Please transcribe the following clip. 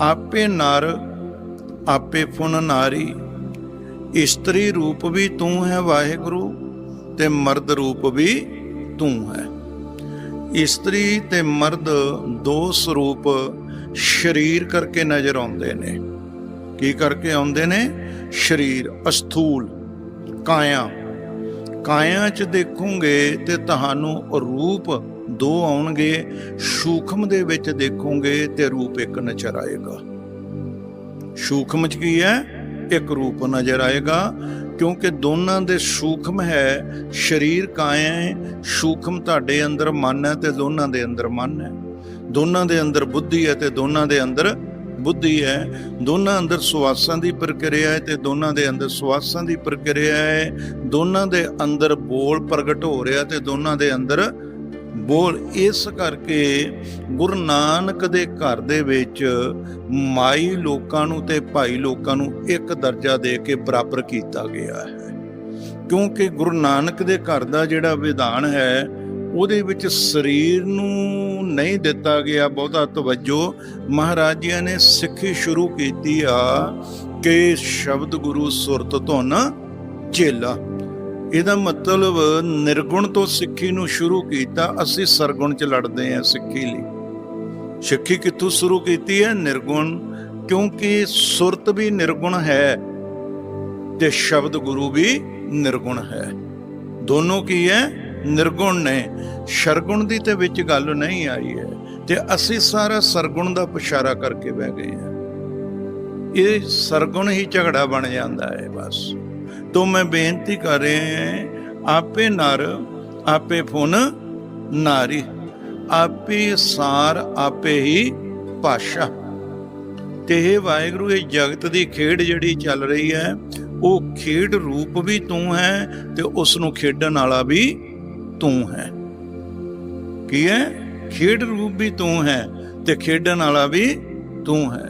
ਆਪੇ ਨਰ, ਆਪੇ ਫੁਨ ਨਾਰੀ। ਇਸਤਰੀ ਰੂਪ ਵੀ ਤੂੰ ਹੈ ਵਾਹਿਗੁਰੂ ਤੇ ਮਰਦ ਰੂਪ ਵੀ ਤੂੰ ਹੈ। ਇਸਤਰੀ ਤੇ ਮਰਦ ਦੋ ਸਰੂਪ ਸਰੀਰ ਕਰਕੇ ਨਜ਼ਰ ਆਉਂਦੇ ਨੇ। ਕੀ ਕਰਕੇ ਆਉਂਦੇ ਨੇ? ਸਰੀਰ, ਅਸਥੂਲ, ਕਾਇਆ। ਕਾਇਆ ਚ ਦੇਖੋਗੇ ਤੇ ਤੁਹਾਨੂੰ ਰੂਪ ਦੋ ਆਉਣਗੇ, ਸੂਖਮ ਦੇ ਵਿੱਚ ਦੇਖੋਗੇ ਤੇ ਰੂਪ ਇੱਕ ਨਜ਼ਰ ਆਏਗਾ। ਸੂਖਮ ਚ ਕੀ ਹੈ? ਇੱਕ ਰੂਪ ਨਜ਼ਰ ਆਏਗਾ, ਕਿਉਂਕਿ ਦੋਨਾਂ ਦੇ ਸੂਖਮ ਹੈ, ਸਰੀਰ ਕਾਇਆ ਹੈ, ਸੂਖਮ ਤੁਹਾਡੇ ਅੰਦਰ ਮਨ ਹੈ ਤੇ ਦੋਨਾਂ ਦੇ ਅੰਦਰ ਮਨ ਹੈ। ਦੋਨਾਂ ਦੇ ਅੰਦਰ ਬੁੱਧੀ ਹੈ ਤੇ ਦੋਨਾਂ ਦੇ ਅੰਦਰ ਬੁੱਧੀ ਹੈ। ਦੋਨਾਂ ਅੰਦਰ ਸੁਆਸਾਂ ਦੀ ਪ੍ਰਕਿਰਿਆ ਹੈ ਤੇ ਦੋਨਾਂ ਦੇ ਅੰਦਰ ਸੁਆਸਾਂ ਦੀ ਪ੍ਰਕਿਰਿਆ ਹੈ। ਦੋਨਾਂ ਦੇ ਅੰਦਰ ਬੋਲ ਪ੍ਰਗਟ ਹੋ ਰਿਹਾ ਤੇ ਦੋਨਾਂ ਦੇ ਅੰਦਰ ਬੋਲ। ਇਸ ਕਰਕੇ ਗੁਰੂ ਨਾਨਕ ਦੇ ਘਰ ਦੇ ਵਿੱਚ ਮਾਈ ਲੋਕਾਂ ਨੂੰ ਤੇ ਭਾਈ ਲੋਕਾਂ ਨੂੰ ਇੱਕ ਦਰਜਾ ਦੇ ਕੇ ਬਰਾਬਰ ਕੀਤਾ ਗਿਆ ਹੈ। ਕਿਉਂਕਿ ਗੁਰੂ ਨਾਨਕ ਦੇ ਘਰ ਦਾ ਜਿਹੜਾ ਵਿਧਾਨ ਹੈ ਉਹਦੇ ਵਿੱਚ ਸਰੀਰ ਨੂੰ ਨਹੀਂ ਦਿੱਤਾ ਗਿਆ ਬਹੁਤਾ ਤਵੱਜੋ। ਮਹਾਰਾਜ ਜੀ ਨੇ ਸਿੱਖੀ ਸ਼ੁਰੂ ਕੀਤੀ ਆ ਕਿ ਸ਼ਬਦ ਗੁਰੂ ਸੁਰਤ ਧੁਨ ਚੇਲਾ। ਇਹਦਾ ਮਤਲਬ ਨਿਰਗੁਣ ਤੋਂ ਸਿੱਖੀ ਨੂੰ ਸ਼ੁਰੂ ਕੀਤਾ, ਅਸੀਂ ਸਰਗੁਣ ਚ ਲੜਦੇ ਹਾਂ ਸਿੱਖੀ ਲਈ। ਸਿੱਖੀ ਕਿੱਥੋਂ ਸ਼ੁਰੂ ਕੀਤੀ ਹੈ? ਨਿਰਗੁਣ। ਕਿਉਂਕਿ ਸੁਰਤ ਵੀ ਨਿਰਗੁਣ ਹੈ ਤੇ ਸ਼ਬਦ ਗੁਰੂ ਵੀ ਨਿਰਗੁਣ ਹੈ। ਦੋਨੋਂ ਕੀ ਹੈ? ਨਿਰਗੁਣ ਨੇ, ਸ਼ਰਗੁਣ ਦੀ ਤੇ ਵਿੱਚ ਗੱਲ ਨਹੀਂ ਆਈ ਹੈ, ਤੇ ਅਸੀਂ ਸਾਰਾ ਸਰਗੁਣ ਦਾ ਪਛਾਰਾ ਕਰਕੇ ਬਹਿ ਗਏ ਹਾਂ। ਇਹ ਸਰਗੁਣ ਹੀ ਝਗੜਾ ਬਣ ਜਾਂਦਾ ਹੈ ਬਸ। ਤੋਂ ਮੈਂ ਬੇਨਤੀ ਕਰ ਰਿਹਾ ਹਾਂ, ਆਪੇ ਨਰ, ਆਪੇ ਫੁਨ ਨਾਰੀ, ਆਪੇ ਸਾਰ, ਆਪੇ ਹੀ ਭਾਸ਼ਾ ਤੇ ਇਹ ਵਾਹਿਗੁਰੂ, ਇਹ ਜਗਤ ਦੀ ਖੇਡ ਜਿਹੜੀ ਚੱਲ ਰਹੀ ਹੈ, ਉਹ ਖੇਡ ਰੂਪ ਵੀ ਤੂੰ ਹੈ ਤੇ ਉਸ ਨੂੰ ਖੇਡਣ ਵਾਲਾ ਵੀ ਤੂੰ ਹੈ। ਕੀ ਹੈ? ਖੇਡ ਰੂਪ ਵੀ ਤੂੰ ਹੈ ਤੇ ਖੇਡਣ ਵਾਲਾ ਵੀ ਤੂੰ ਹੈ।